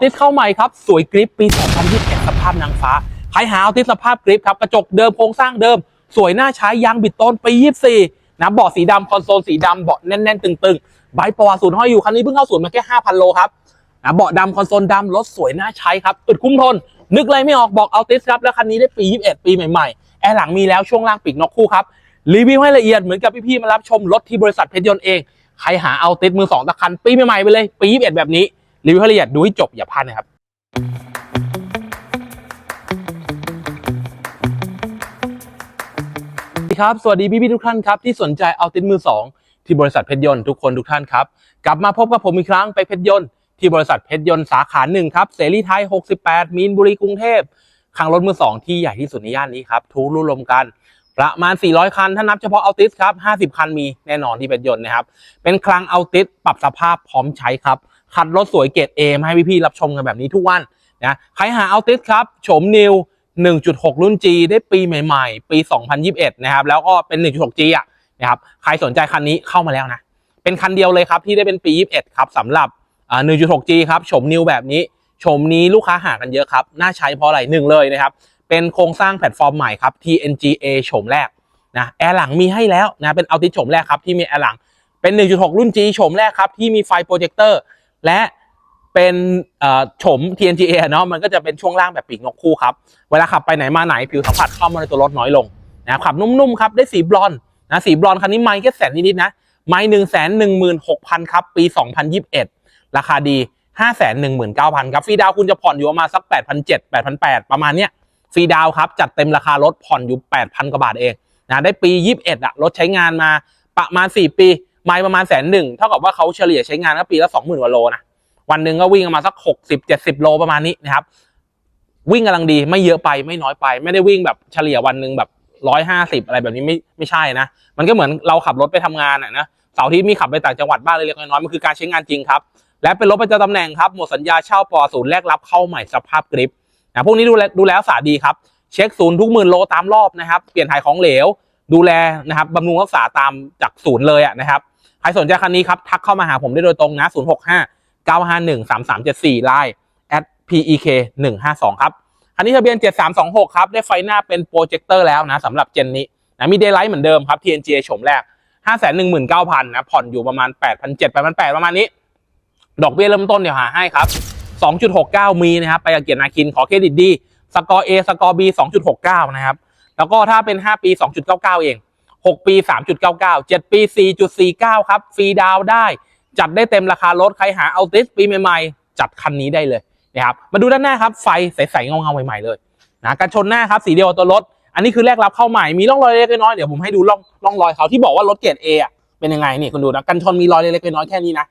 ติสเข้าใหม่ครับ สวยกริปปี 2021สภาพนางฟ้าใครหาเอาติสสภาพกริปครับ กระจกเดิมโครงสร้างเดิม สวยน่าใช้ยางบิดต้นปี 24นะเบาะสีดำคอนโซลสีดำเบาะแน่น ๆ ตึงๆใบประวัติศูนย์ห้อยอยู่คันนี้เพิ่งเข้าศูนย์มาแค่ 5,000 โลครับนะเบาะดำคอนโซลดำรถสวยน่าใช้ครับอึดคุ้มทน นึกอะไรไม่ออกบอกเอาติสครับแล้วคันนี้ได้ปี 21 ปีใหม่ๆแอร์หลังมีแล้วช่วงล่างปีกนกคู่ครับรีวิวให้ละเอียดเหมือนกับพี่ๆมารับชมรถที่บริษัทเพชรยนต์เองใครหาเอาติดมือสองตะคันปีใหม่ๆไปเลยปี 21 แบบนี้ รีวิวให้ละเอียดดูให้จบอย่าพลาดนะครับสวัสดีครับสวัสดีพี่ๆทุกท่านครับที่สนใจเอาติดมือสองที่บริษัทเพชรยนต์ทุกคนทุกท่านครับ กลับมาพบกับผมอีกครั้งไปเพชรยนต์ที่บริษัทเพชรยนต์สาขาหนึ่งครับเสรีไทย 68 มีนบุรีกรุงเทพคังรถมือสองที่ใหญ่ที่สุดในย่านนี้ครับทุกรุ่นรวมกัน ประมาณ 400 คัน ถ้านับเฉพาะเอาติสครับ 50 คันมีแน่นอนที่เป็นยนต์นะครับเป็นคลังเอาติสปรับสภาพพร้อมใช้ครับ คัดรถสวยเกรดเอมาให้พี่ๆรับชมกันแบบนี้ทุกวันนะใครหาเอาติสครับโฉมนิว 1.6 รุ่น G ได้ปีใหม่ๆ ปี 2021 นะครับ แล้วก็เป็น 1.6G อะนะครับใครสนใจคันนี้เข้ามาแล้วนะ เป็นคันเดียวเลยครับ ที่ได้เป็นปี 21 ครับสำหรับอ่า 1.6G ครับโฉมนิวแบบนี้โฉมนี้ลูกค้าหากันเยอะครับ น่าใช้เพราะอะไรหนึ่งเลยนะครับ เป็นโครงสร้างแพลตฟอร์มใหม่ครับ TNGA โฉมแรกนะแอร์หลังมีให้แล้วนะเป็นเอาติโฉมแรกครับที่มีแอร์หลังเป็น 1.6 รุ่น G โฉมแรกครับที่มีไฟโปรเจคเตอร์ และเป็นฉ่อโฉม TNGA เนาะมันก็จะเป็นช่วงล่างแบบปีกนกคู่ครับ เวลาขับไปไหนมาไหนผิวสัมผัสเข้ามาในตัวรถน้อยลงนะครับขับนุ่มๆครับได้สีบลอนนะสีบลอนคันนี้ไม่แค่แสนนิดๆนะไม่หนึ่งแสนหนึ่งหมื่นหกพันครับปี2021ราคาดี5 1 9 0 0 0ครับฟรีดาวคุณจะผ่อนอยู่ประมาณสัก8,700 8,800ปดพันแปดประมาณเนี้ยฟรีดาวครับจัดเต็มราคารถผ่อนอยู่8,000กว่าบาทเองนะได้ปี21อะรถใช้งานมาประมาณ4ปี ไม่ประมาณแสนหนึ่งเท่ากับว่าเขาเฉลี่ยใช้งานก็ปีละ20,000กว่าโลนะวันหนึ่งก็วิ่งประมาณสัก60 70โลประมาณนี้นะครับ วิ่งกำลังดีไม่เยอะไปไม่น้อยไป ไม่ได้วิ่งแบบเฉลี่ยวันหนึ่งแบบร้อยห้าสิบอะไรแบบนี้ไม่ไม่ใช่นะ มันก็เหมือนเราขับรถไปทำงานอะนะเสาร์ที่มีขับไปต่างจังหวัดบ้างเล็กน้อยมันคือการใช้งานจริงครับ และเป็นรถประจำตำแหน่งครับหมดสัญญาเช่าปอศูนย์แรกรับเข้าใหม่สภาพกริปนะพวกนี้ดูแลดูแลรักษาดีครับ เช็คศูนย์ทุกหมื่นโลตามรอบนะครับ เปลี่ยนถ่ายของเหลว ดูแลนะครับบำรุงรักษาตามจากศูนย์เลยอะนะครับ ครสนใจคันนี้ครับ ทักเข้ามาหาผมได้โดยตรงนะ 065 951 3374ไลน์ at pek 152ครับ คันนี้ทะเบียน 7326 ครับ ได้ไฟหน้าเป็นโปรเจคเตอร์แล้วนะสำหรับเจนนี้นะมีเดย์ไลท์เหมือนเดิมครับ TNGA โฉมแรก 519,000นะ ผ่อนอยู่ประมาณ 8,700 8,800ประมาณนี้ ดอกเบี้ยเริ่มต้นเดี๋ยวหาให้ครับ 2.69 มีนะครับ ไปกับเกียรตินาคินขอเครดิตดี สกอร์ A สกอร์ B 2.69 นะครับ แล้วก็ถ้าเป็น 5 ปี 2.99 เอง 6 ปี 3.99 7 ปี 4.49 ครับ ฟรีดาวน์ได้ จัดได้เต็มราคารถ ใครหาเอาติสปีใหม่ๆ จัดคันนี้ได้เลยนะครับ มาดูด้านหน้าครับ ไฟใสๆเงาๆใหม่ๆเลยนะกันชนหน้าครับ สีเดียวตัวรถ อันนี้คือแรกรับเข้าใหม่ มีร่องรอยเล็กน้อย เดี๋ยวผมให้ดูร่องร่องรอยเขาที่บอกว่ารถเกรด A อะเป็นยังไงนี่คุณดูนะ กันชนมีรอยเล็กน้อยแค่นี้นะ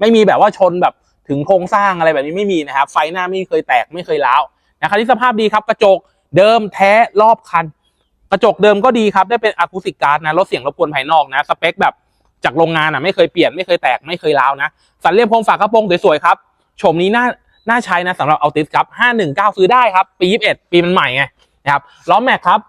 ไม่มีแบบว่าชนแบบถึงโครงสร้างอะไรแบบนี้ไม่มีนะครับ ไฟหน้าไม่เคยแตกไม่เคยร้าวนะครับที่สภาพดีครับ กระจกเดิมแท้รอบคัน กระจกเดิมก็ดีครับ ได้เป็นอะคูสติกการ์ดนะลดเสียงรบกวนภายนอกนะสเปคแบบจากโรงงานอะไม่เคยเปลี่ยนไม่เคยแตกไม่เคยร้าวนะสันเลี่ยมพรมฝากระโปรงสวยๆครับโฉมนี้น่าน่าใช้นะสำหรับเอาติสครับ 519 ซื้อได้ครับ ปี 21 ปีมันใหม่ไงนะครับล้อแม็กครับ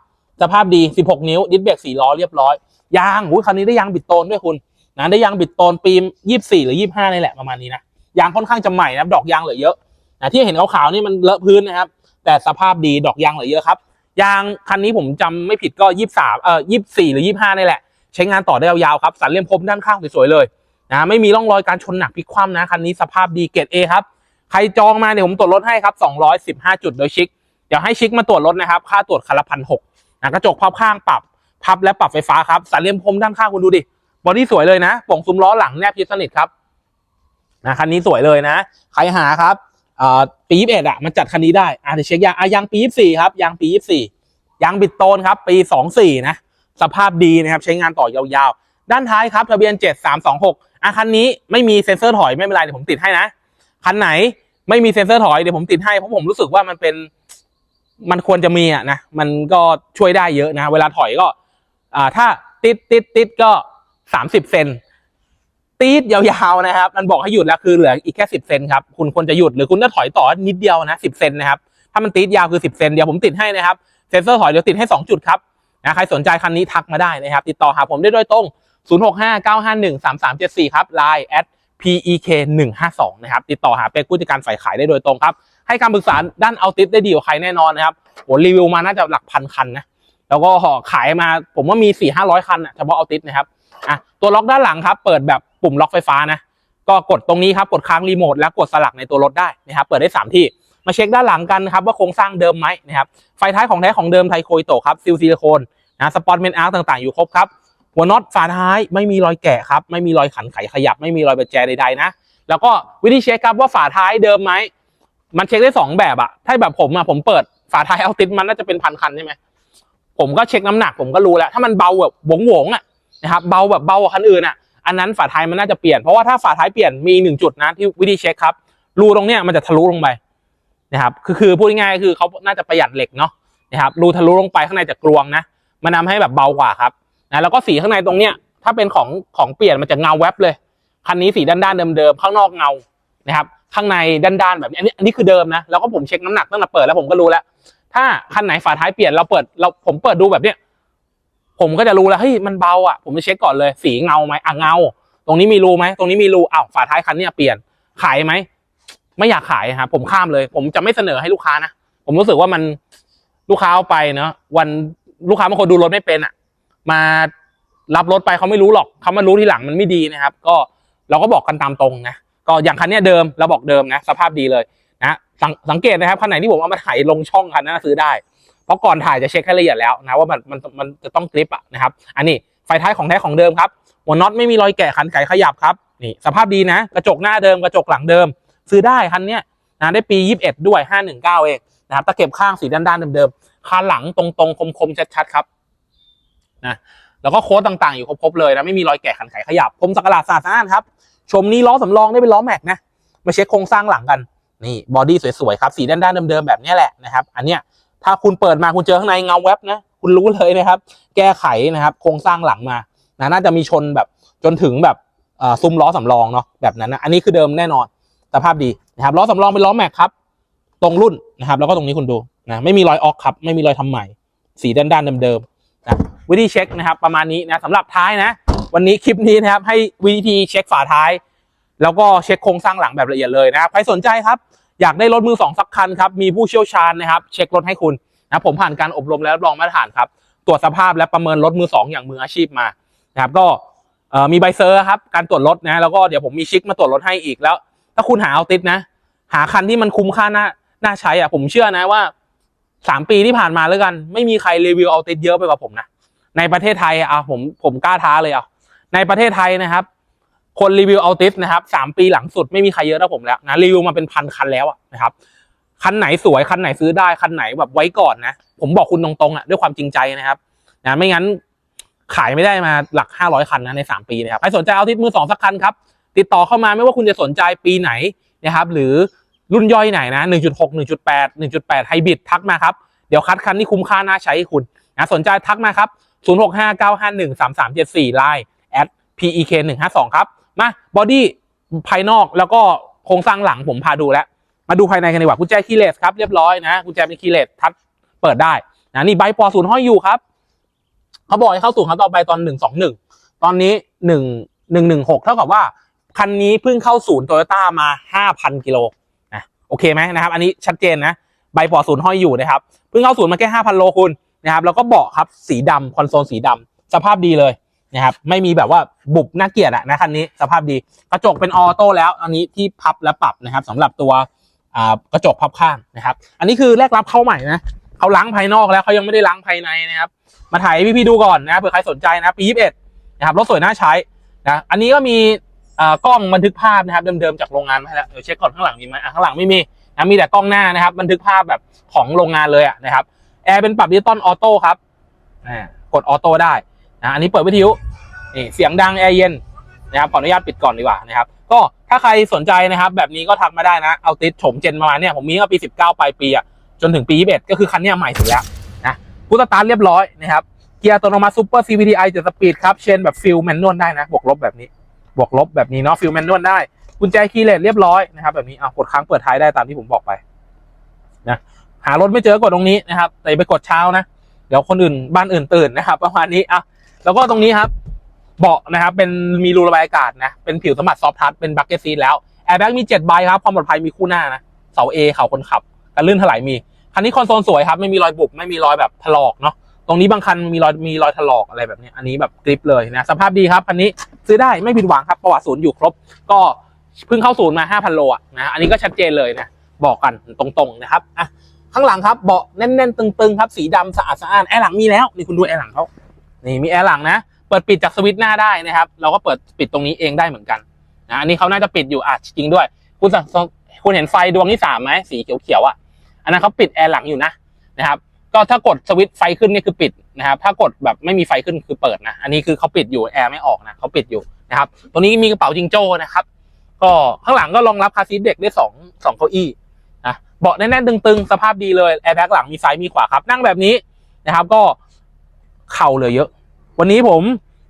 สภาพดี 16 นิ้วดิสเบรก4ล้อเรียบร้อยยางอุ้ยคันนี้ได้ยางบิดโตนด้วยคุณนะได้ยางบิดโตนปี 24 หรือ 25นี่แหละประมาณนี้นะยางค่อนข้างจะใหม่นะดอกยางเหลือเยอะนะที่เห็นขาวๆนี่มันเลอะพื้นนะครับแต่สภาพดีดอกยางเหลือเยอะครับ ยางคันนี้ผมจำไม่ผิดก็ยี่สามเอ่อยี่สี่หรือยี่ห้านี่แหละ ใช้งานต่อได้ยาวๆครับ สันเลี่ยมพรมด้านข้างสวยๆเลยนะไม่มีร่องรอยการชนหนักพลิกคว่ำนะคันนี้สภาพดีเกรดเอครับ ใครจองมาเดี๋ยวผมตรวจรถให้ครับ215จุดโดยชิคเดี๋ยวให้ชิคมาตรวจรถนะครับ ค่าตรวจคันละพันหกนะกระจกพับข้างปรับพับและปรับไฟฟ้าครับสันเลี่ยมพรมด้านข้างคุณดูดิบอดี้สวยเลยนะป่งซุ้มล้อหลังแนบชิดสนิทครับนะคันนี้สวยเลยนะ ใครหาครับอ่าปียี่สิบเอ็ดอะมันจัดคันนี้ได้อ่าเดี๋ยวเช็คยางอะยางปียี่สี่ครับยางปียี่สี่ ยางบิดโตนครับปีสองสี่นะ สภาพดีนะครับ ใช้งานต่อยาวๆ ด้านท้ายครับ ทะเบียนเจ็ดสามสองหกอะคันนี้ไม่มีเซ็นเซอร์ถอยไม่เป็นไรเดี๋ยวผมติดให้นะ คันไหนไม่มีเซ็นเซอร์ถอยเดี๋ยวผมติดให้ เพราะผมรู้สึกว่ามันเป็นมันควรจะมีอะนะ มันก็ช่วยได้เยอะนะ เวลาถอยก็ อ่าถ้าติดติดติดก็สามสิบเซนตีดยาวๆนะครับ มันบอกให้หยุดแล้วคือเหลืออีกแค่สิบเซนครับ คุณควรจะหยุดหรือคุณจะถอยต่อนิดเดียวนะสิบเซนนะครับ ถ้ามันตีดยาวคือสิบเซนเดี๋ยวผมติดให้นะครับ เซ็นเซอร์ถอยเดี๋ยวติดให้สองจุดครับนะใครสนใจคันนี้ทักมาได้นะครับ ติดต่อหาผมได้โดยตรง 0 6 5 9 5 1 3 3 7 4 ครับ Line at PEK 152 นะครับ ติดต่อหาเป็กผู้จัดการฝ่ายขายได้โดยตรงครับ ให้คำปรึกษาด้านเอาติสได้ดีกว่าใครแน่นอนนะครับโหรีวิวมาน่าจะหลักพันคันนะ แล้วก็ขายมาผมว่ามี4ี่ห้าร้อยคันอะเฉพาะเอาติสนะครับอะตัวล็อกด้านหลังครับ เปิดแบบปุ่มล็อกไฟฟ้านะ ก็กดตรงนี้ครับ กดค้างรีโมทแล้วกดสลักในตัวรถได้นะครับ เปิดได้ 3 ที่ มาเช็คด้านหลังกันนะครับว่าโครงสร้างเดิมไหมนะครับไฟท้ายของแท้ของเดิมไทโคอิโตครับซิลซิลิโคนนะสปอตเมนอาร์ต่างๆอยู่ครบครับหัวน็อตฝาท้ายไม่มีรอยแกะครับไม่มีรอยขันไขขยับ ไม่มีรอยประแจใดๆนะแล้วก็วิธีเช็คครับว่าฝาท้ายเดิมไหมมันเช็คได้สองแบบอะถ้าแบบผมอะผมเปิดฝาท้ายเอาติดมันน่าจะเป็นพันคันใช่ไหมผมก็เช็คน้ำหนักผมก็รู้แล้ว ถ้ามันเบาแบบหวงหวงๆอะนะครับเบาแบบเบากว่าคันอื่นอะอันนั้นฝาท้ายมันน่าจะเปลี่ยนเพราะว่าถ้าฝาท้ายเปลี่ยนมีหนึ่งจุดนะที่วิธีเช็คครับรูตรงเนี้ยมันจะทะลุลงไป นะครับคือคือพูดง่ายๆคือเขาน่าจะประหยัดเหล็กเนาะนะครับรูทะลุลงไปข้างในจะกลวงนะมันทาให้แบบเบากว่าครับนะแล้วก็สีข้างในตรงเนี้ยถ้าเป็นของของเปลี่ยนมันจะเงาแวบเลยคันนี้สีด้านๆเดิมๆข้างนอกเงานะครับข้างในด้านๆแบบนี้อันนี้อันนี้คือเดิมนะแล้วก็ผมเช็คน้ำหนักตั้งแต่เปิดแล้วผมก็รู้แล้ว ถ้าคันไหนฝาท้ายเปลี่ยนเราเปิดเราผมเปิดดูแบบเนี้ยผมก็จะรู้แล้วเฮ้ยมันเบาอะผมจะเช็คก่อนเลย สีเงาไหมอะเงา ตรงนี้มีรูไหมตรงนี้มีรูอ้าวฝาท้ายคันเนี้ยเปลี่ยนขายไหม ไม่อยากขายครับผมข้ามเลย ผมจะไม่เสนอให้ลูกค้านะผมรู้สึกว่ามันลูกค้าเอาไปเนาะวันลูกค้าบางคนดูรถไม่เป็นอะ มารับรถไปเขาไม่รู้หรอกเขามารู้ทีหลังมันไม่ดีนะครับ ก็เราก็บอกกันตามตรงนะก็อย่างคันนี้เดิมเราบอกเดิมนะสภาพดีเลยนะสังสังเกตนะครับคันไหนที่ผมเอามาถ่ายลงช่องคันนั้นซื้อได้ เพราะก่อนถ่ายจะเช็คให้ละเอียดแล้วนะว่ามันมันมันจะต้องกริปอะนะครับ อันนี้ไฟท้ายของแท้ของเดิมครับหัวน็อตไม่มีรอยแกะขันไกขยับครับนี่สภาพดีนะ กระจกหน้าเดิมกระจกหลังเดิม ซื้อได้คันเนี้ยนะได้ปี 21 ด้วย 519 เองนะครับตะเข็บข้างสีด้านๆเดิมๆคานหลังตรงๆ คมๆ ชัดๆ ครับนะแล้วก็โค้ดต่างๆ อยู่ครบๆเลยนะไม่มีรอยแกะขันไขขยับพรมสักหลาดสะอาดๆครับ ชมนี้ล้อสำรองได้เป็นล้อแม็กนะมาเช็คโครงสร้างหลังกันนี่บอดี้สวยๆครับสีด้านๆเดิมๆแบบนี้แหละนะครับ อันเนี้ยถ้าคุณเปิดมาคุณเจอข้างในเงาแว็บนะคุณรู้เลยนะครับ แก้ไขนะครับ โครงสร้างหลังมานะน่าจะมีชนแบบจนถึงแบบอ่อซุ้มล้อสำรองเนาะแบบนั้นนะอันนี้คือเดิมแน่นอน สภาพดีนะครับล้อสำรองเป็นล้อแม็กครับตรงรุ่นนะครับ แล้วก็ตรงนี้คุณดูนะไม่มีรอยออกครับ ไม่มีรอยทำใหม่ สีด้านๆเดิมๆนะวิธีเช็คนะครับ ประมาณนี้นะสำหรับท้ายนะ วันนี้คลิปนี้นะครับ ให้วิธีเช็คฝาท้าย แล้วก็เช็คโครงสร้างหลังแบบละเอียดเลยนะครับใครสนใจครับ อยากได้รถมือสองสักคันครับมีผู้เชี่ยวชาญนะครับ เช็ครถให้คุณนะผมผ่านการอบรมและรับรองมาตรฐานครับ ตรวจสภาพและประเมินรถมือสองอย่างมืออาชีพมานะครับก็มีใบเซอร์ครับการตรวจรถนะแล้วก็เดี๋ยวผมมีชิคมาตรวจรถให้อีกแล้ว ถ้าคุณหาเอาติดนะ หาคันที่มันคุ้มค่าน่าน่าใช้อะผมเชื่อนะว่าสามปีที่ผ่านมาแล้วกัน ไม่มีใครรีวิวเอาติดเยอะไปกว่าผมนะในประเทศไทยอะผมผมกล้าท้าเลยอะในประเทศไทยนะครับ คนรีวิวเอาติสนะครับสามปีหลังสุดไม่มีใครเยอะเท่าผมแล้วนะรีวิวมาเป็นพันคันแล้วอะนะครับคันไหนสวยคันไหนซื้อได้คันไหนแบบไว้ก่อนนะ ผมบอกคุณตรงๆอะด้วยความจริงใจนะครับนะไม่งั้นขายไม่ได้มาหลักห้าร้อยคันนะในสามปีนะครับใครสนใจเอาติสมือสองสักคันครับ ติดต่อเข้ามาไม่ว่าคุณจะสนใจปีไหนนะครับหรือรุ่นย่อยไหนนะ 1.6 1.8 1.8ไฮบริดทักมาครับ เดี๋ยวคัดคันที่คุ้มค่าน่าใช้ให้คุณนะสนใจทักมาครับ 0659513374 Line at PEK 152 ครับ มาบอดี้ภายนอกแล้วก็โครงสร้างหลังผมพาดูแล้ว มาดูภายในกันดีกว่ากุญแจคีย์เลสครับเรียบร้อยนะกุญแจเป็นคีย์เลสทัชเปิดได้นะนี่ใบปอศูนย์ห้อยอยู่ครับเขาบอกให้เข้าสู่ครั้งต่อไปตอนหนึ่งสองหนึ่งตอนนี้หนึ่งหนึ่งหนึ่งหกเท่ากับว่า คันนี้เพิ่งเข้าศูนย์โตโยต้ามาห้าพันกิโลนะโอเคไหมนะครับ อันนี้ชัดเจนนะ ใบปอดศูนย์ห้อยอยู่นะครับเพิ่งเข้าศูนย์มาแค่ห้าพันโลคุณนะครับแล้วก็เบาะครับสีดำคอนโซลสีดำสภาพดีเลยนะครับไม่มีแบบว่าบุบน่าเกลียดอะนะคันนี้สภาพดีกระจกเป็นออโต้แล้ว อันนี้ที่พับและปรับนะครับสำหรับตัวกระจกพับข้างนะครับ อันนี้คือแรกรับเข้าใหม่นะเขาล้างภายนอกแล้วเขายังไม่ได้ล้างภายในนะครับ มาถ่ายให้พี่ๆดูก่อนนะเผื่อใครสนใจนะปี 21 นะครับรถสวยน่าใช้นะอันนี้ก็มี กล้องบันทึกภาพนะครับเดิมๆจากโรงงานมาให้แล้วเดี๋ยวเช็คก่อนข้างหลังมีไหมข้างหลังไม่มีนะมีแต่กล้องหน้านะครับ บันทึกภาพแบบของโรงงานเลยอะนะครับแอร์เป็นปรับดิจิตอลออโต้ครับอ่กดออโต้ได้นะอันนี้เปิดวิทยุนี่เสียงดังแอร์เย็นนะครับขออนุญาตปิดก่อนดีกว่านะครับก็ถ้าใครสนใจนะครับ แบบนี้ก็ทักมาได้นะเอาติดโฉมเจนประมาณเนี้ยผมมีตั้งแต่ปี 19 ปลายปีอะจนถึงปี 21 ก็คือคันนี้ใหม่สุดแล้วนะพุทสตาร์ทเรียบร้อยนะครับเกียร์อัตโนมัติซูเปอร์ CVTi 7สปีดครับเชนแบบฟิลแมนนวลได้นะบวกลบแบบนี้ บวกลบแบบนี้เนาะฟิลแมนนวลได้กุญแจคีย์เลสเรียบร้อยนะครับแบบนี้เอากดค้างเปิดท้ายได้ตามที่ผมบอกไปนะหารถไม่เจอกดตรงนี้นะครับแต่ไปกดเช้านะ เดี๋ยวคนอื่นบ้านอื่นตื่นนะครับ ประมาณนี้อะแล้วก็ตรงนี้ครับ เบาะนะครับ เป็นมีรูระบายอากาศนะ เป็นผิวสัมผัสซอฟทัชเป็นบักเก็ตซีแล้วแอร์แบ็กมี7ใบครับความปลอดภัยมีคู่หน้านะเสา A เข่าคนขับการลื่นถลายมีคันนี้คอนโซลสวยครับไม่มีรอยบุบไม่มีรอยแบบถลอกเนาะ ตรงนี้บางคันมีรอยมีรอยถลอกอะไรแบบนี้อันนี้แบบกริปเลยนะสภาพดีครับคันนี้ซื้อได้ไม่ผิดหวังครับประวัติศูนย์อยู่ครบ ก็เพิ่งเข้าศูนย์มา 5,000 โลอะนะอันนี้ก็ชัดเจนเลยนะบอกกันตรงๆนะครับอะข้างหลังครับเบาะแน่นๆ ตึงๆ ครับสีดำสะอาดสะอ้านแอร์หลังมีแล้วนี่คุณดูแอร์หลังเขานี่มีแอร์หลังนะเปิดปิดจากสวิตช์หน้าได้นะครับ เราก็เปิดปิดตรงนี้เองได้เหมือนกันนะอันนี้เขาน่าจะปิดอยู่อะจริงด้วย คุณคุณเห็นไฟดวงที่สามไหมสีเขียวๆอะอันนั้นเขาปิดแอร์หลังอยู่นะนะครับ ก็ถ้ากดสวิตช์ไฟขึ้นนี่คือปิดนะครับถ้ากดแบบไม่มีไฟขึ้นคือเปิดนะอันนี้คือเขาปิดอยู่แอร์ไม่ออกนะเขาปิดอยู่นะครับตรงนี้มีกระเป๋าจิงโจ้นะครับ ก็ข้างหลังก็รองรับคาซีทเด็กได้สองสองเก้าอี้นะเบาะแน่นๆตึงๆ สภาพดีเลยแอร์แบ็กหลังมีซ้ายมีขวาครับ นั่งแบบนี้นะครับ ก็เข่าเลือเยอะ วันนี้ผม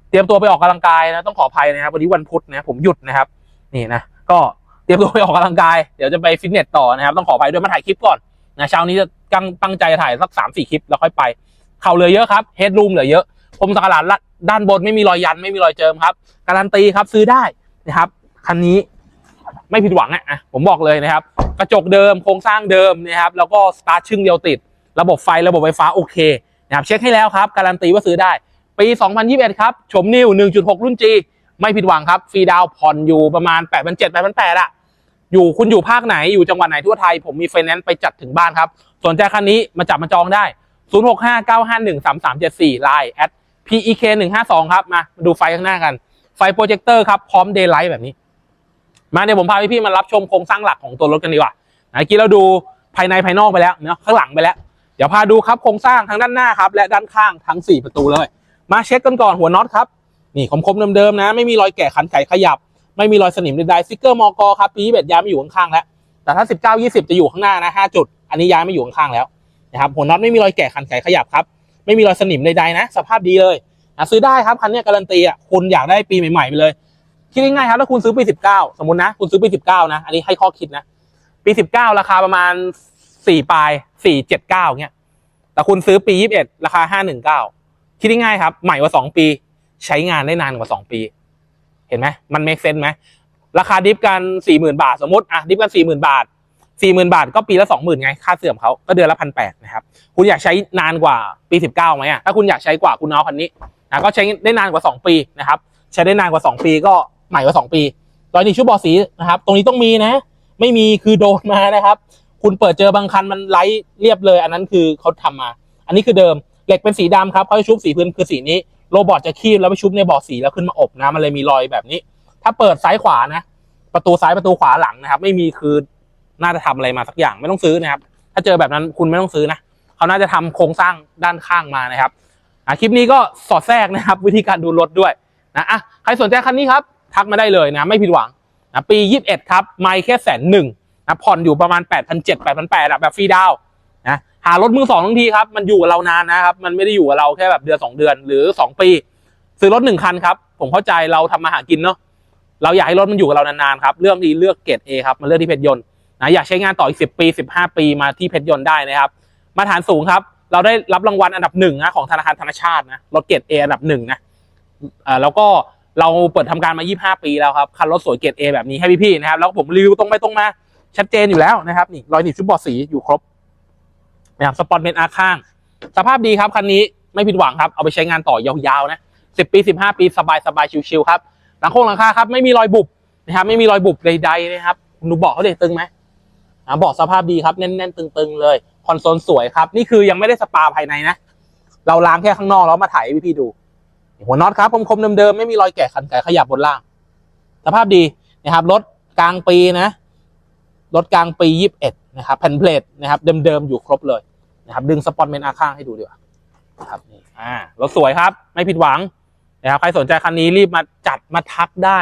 เตรียมตัวไปออกกำลังกายนะต้องขออภัยนะครับวันนี้วันพุธนะผมหยุดนะครับ นี่นะก็เตรียมตัวไปออกกำลังกายเดี๋ยวจะไปฟิตเนสต่อนะครับ ต้องขออภัยด้วยมาถ่ายคลิปก่อน นะเช้านี้จะตั้งตั้งใจถ่ายสักสามสี่คลิปแล้วค่อยไป เข่าเหลือเยอะครับเฮดรูมเหลือเยอะผมสักหลาดด้านบนไม่มีรอยยันไม่มีรอยเจิมครับ การันตีครับซื้อได้นะครับคันนี้ไม่ผิดหวังอะอะผมบอกเลยนะครับ กระจกเดิมโครงสร้างเดิมนะครับ แล้วก็สตาร์ทชึ่งเดียวติด ระบบไฟระบบไฟฟ้าโอเคนะครับเช็คให้แล้วครับ การันตีว่าซื้อได้ ปี 2021 ครับชมนิว 1.6 รุ่น G ไม่ผิดหวังครับฟรีดาวน์ผ่อนอยู่ประมาณ8,700 8,800อะ อยู่คุณอยู่ภาคไหนอยู่จังหวัดไหนทั่วไทย ผมมีไฟแนนซ์ไปจัดถึงบ้านครับสนใจคันนี้มาจับมาจองได้ 0659513374 Line at PEK 152 ครับมาดูไฟข้างหน้ากัน ไฟโปรเจคเตอร์ครับพร้อมเดย์ไลท์แบบนี้ มาเดี๋ยวผมพาพี่ๆมารับชมโครงสร้างหลักของตัวรถกันดีกว่าเมื่อกี้เราดูภายในภายนอกไปแล้วเนาะข้างหลังไปแล้ว เดี๋ยวพาดูครับโครงสร้างทั้งด้านหน้าครับและด้านข้างทั้ง 4 ประตูเลย มาเช็คกันก่อนหัวน็อตครับนี่คมๆเดิมๆนะ ไม่มีรอยแกะขันไขขยับ ไม่มีรอยสนิมใดๆสติ๊กเกอร์มอกครับปีเบ็ดย้ายไม่อยู่ข้างๆแล้ว แต่ถ้า 19 20 จะอยู่ข้างหน้านะ5จุด อันนี้ย้ายไม่อยู่ข้างๆแล้วนะครับหัวน็อตไม่มีรอยแกะขันไขขยับครับ ไม่มีรอยสนิมใดๆนะ สภาพดีเลยนะซื้อได้ครับคันนี้การันตีอะคุณอยากได้ปีใหม่ๆไปเลยคิดง่ายๆครับถ้าคุณซื้อปี 19 สมมตินะ คุณซื้อปี 19 นะ อันนี้ให้ข้อคิดนะ ปี 19 ราคาประมาณ 4 ปลาย 479เงี้ย แต่คุณซื้อปี 21 ราคา 519 คิดง่ายๆครับ ใหม่กว่า 2 ปี ใช้งานได้นานกว่า 2 ปี เห็นไหมมันเมคเซนไหมราคาดิฟกัน40,000บาทสมมติอะดิฟกัน40,000บาท40,000บาทก็ปีละ20,000ไง ค่าเสื่อมเขาก็เดือนละพันแปดนะครับ คุณอยากใช้นานกว่าปี19ไหมอะถ้าคุณอยากใช้กว่าคุณเอาคันนี้นะก็ใช้ได้นานกว่า2ปีนะครับ ใช้ได้นานกว่า2ปีก็ใหม่กว่า2ปีรอยนี่ชุบบอสีนะครับ ตรงนี้ต้องมีนะ ไม่มีคือโดนมานะครับ คุณเปิดเจอบางคันมันไร้เรียบเลย อันนั้นคือเขาทำมา อันนี้คือเดิมเหล็กเป็นสีดำครับเขาชุบสีพื้นคือสีนี้ โรบอทจะคีบแล้วไปชุบในบ่อสีแล้วขึ้นมาอบนะมันเลยมีรอยแบบนี้ ถ้าเปิดซ้ายขวานะ ประตูซ้ายประตูขวาหลังนะครับ ไม่มีคือน่าจะทำอะไรมาสักอย่างไม่ต้องซื้อนะครับ ถ้าเจอแบบนั้นคุณไม่ต้องซื้อนะเขาน่าจะทำโครงสร้างด้านข้างมานะครับคลิปนี้ก็สอดแทรกนะครับ วิธีการดูรถด้วยนะอะใครสนใจคันนี้ครับ ทักมาได้เลยนะ ไม่ผิดหวังนะปี 21 ครับ ไม่แค่แสนหนึ่งนะผ่อนอยู่ประมาณ 8 7 0 0 8 8 0 0แบบฟรีดาว หารถมือสองทั้งทีครับมันอยู่กับเรานานนะครับ มันไม่ได้อยู่กับเราแค่แบบเดือน2เดือนหรือ2ปี ซื้อรถหนึ่งคันครับ ผมเข้าใจเราทำมาหากินเนาะเราอยากให้รถมันอยู่กับเรานานๆครับเรื่องดีเลือกเกรด A ครับมาเลือกที่เพชรยนต์นะอยากใช้งานต่ออีก10ปี15ปีมาที่เพชรยนต์ได้นะครับมาตรฐานสูงครับ เราได้รับรางวัลอันดับหนึ่งนะของธนาคารธนชาตินะรถเกรด A อันดับหนึ่งนะอ่าแล้วก็เราเปิดทำการมา 25 ปีแล้วครับคันรถสวยเกรด A แบบนี้ให้พี่ๆนะครับแล้วผมรีวิวตรงไปตรงมาชัดเจนอยู่แล้วนะครับนี่รอยหนีบชุดบอดสีอยู่ครบ นะครับสปอนเป็นอาข้าง สภาพดีครับคันนี้ไม่ผิดหวังครับเอาไปใช้งานต่อยาวๆนะ10ปี15ปีสบายสบายๆชิวๆครับหลังโค้งหลังคาครับไม่มีรอยบุบนะครับไม่มีรอยบุบใดๆนะครับคุณดูบาะเขาเด็ตึงไหมอ่าเบาะสภาพดีครับแน่นๆตึงๆเลยคอนโซลสวยครับ นี่คือยังไม่ได้สปาภายในนะ เราล้างแค่ข้างนอกแล้วมาถ่ายให้พี่ๆดู หัวน็อตครับคมๆเดิมๆไม่มีรอยแกะขันไขขยับบนล่าง สภาพดีนะครับรถกลางปีนะรถกลางปี 21 นะครับแผ่นเพลทนะครับเดิมๆอยู่ครบเลย นะครับดึงสปอนเมนอาข้างให้ดูดีกว่าครับนี่อ่ารถสวยครับไม่ผิดหวังนะครับใครสนใจคันนี้รีบมาจัดมาทักได้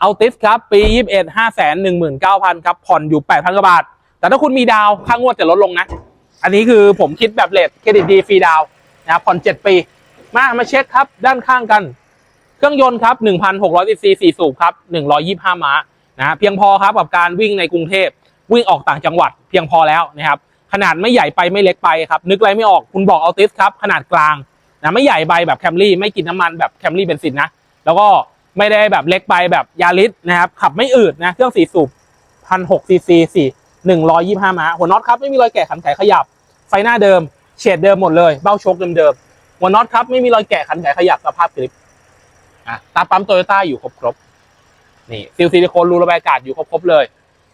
เอาติสครับปี 21 5 1 9 0 0 0ครับผ่อนอยู่ 8,000กว่าบาท แต่ถ้าคุณมีดาวค่างวดจะลดลงนะ อันนี้คือผมคิดแบบเลทเครดิตดีฟรีดาวนะครับผ่อน 7 ปี มามาเช็คครับด้านข้างกัน เครื่องยนต์ครับ1,600ซีซี4สูบครับ125 ม้านะเพียงพอครับกับการวิ่งในกรุงเทพวิ่งออกต่างจังหวัดเพียงพอแล้วนะครับ ขนาดไม่ใหญ่ไปไม่เล็กไปครับนึกอะไรไม่ออกคุณบอกเอาติสครับขนาดกลางนะไม่ใหญ่ไปแบบแคมรี่ไม่กินน้ำมันแบบแคมรี่เบนซินนะแล้วก็ไม่ได้แบบเล็กไปแบบยาริสนะครับขับไม่อืดนะเครื่องสี่สูบพันหกซีซีสี่หนึ่งร้อยยี่ห้าม้าหัวน็อตครับไม่มีรอยแกะขันไขขยับ ไฟหน้าเดิมเฉดเดิมหมดเลยเบ้าโชคเดิมๆหัวน็อตครับไม่มีรอยแกะขันไขขยับสภาพกริปอะตาปั๊มโตโยต้าอยู่ครบครบๆนี่ซิลซิลิโคนรูระบายอากาศอยู่ครบครบๆเลย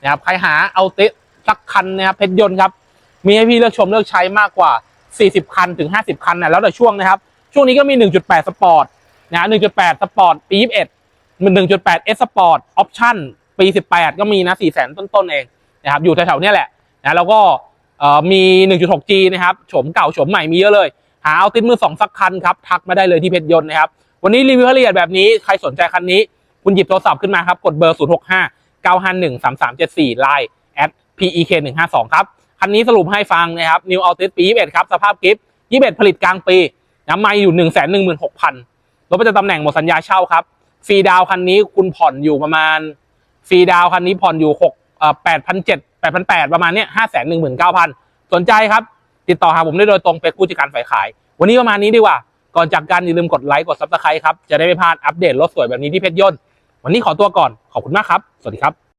นะครับใครหาเอาติสักคันนะครับเพชรยนต์ครับ มีให้พี่เลือกชมเลือกใช้มากกว่า 40 คันถึง 50 คันนะแล้วแต่ช่วงนะครับ ช่วงนี้ก็มี 1.8 สปอร์ตนะ1.8 สปอร์ตปี 21มัน1.8 S สปอร์ตออปชั่นปี 18 ก็มีนะ4 0 0 0 0ต้นๆเองนะครับอยู่แถวๆเนี้ยแหละนะแล้วก็เอ่อมี 1.6G นะครับโฉมเก่าโฉมใหม่มีเยอะเลย หาเอาติดมือ 2 สักคันครับ ทักมาได้เลยที่เพจยนต์นะครับ วันนี้รีวิวละเอียดแบบนี้ ใครสนใจคันนี้ คุณหยิบโทรศัพท์ขึ้นมาครับ กดเบอร์ 065 951 3374 Line at pek 152ครับ คันนี้สรุปให้ฟังนะครับ New Altis ปี 21 ครับ สภาพกิฟต์21 ผลิตกลางปีน้ำไม่อยู่ 1 1 6 0 0 0รถประจำตำแหน่งหมดสัญญาเช่าครับ ฟรีดาวคันนี้คุณผ่อนอยู่ประมาณ ฟรีดาวคันนี้ผ่อนอยู่6เอ่อ8,700 8,800 ประมาณเนี้ย519,000 สนใจครับ ติดต่อหาผมได้โดยตรงเป็นผู้จัดการฝ่ายขาย วันนี้ประมาณนี้ดีกว่า ก่อนจากกันอย่าลืมกดไลค์กด Subscribe ครับ จะได้ไม่พลาดอัปเดตรถสวยแบบนี้ที่เพชรยนต์วันนี้ขอตัวก่อน ขอบคุณมากครับ สวัสดีครับ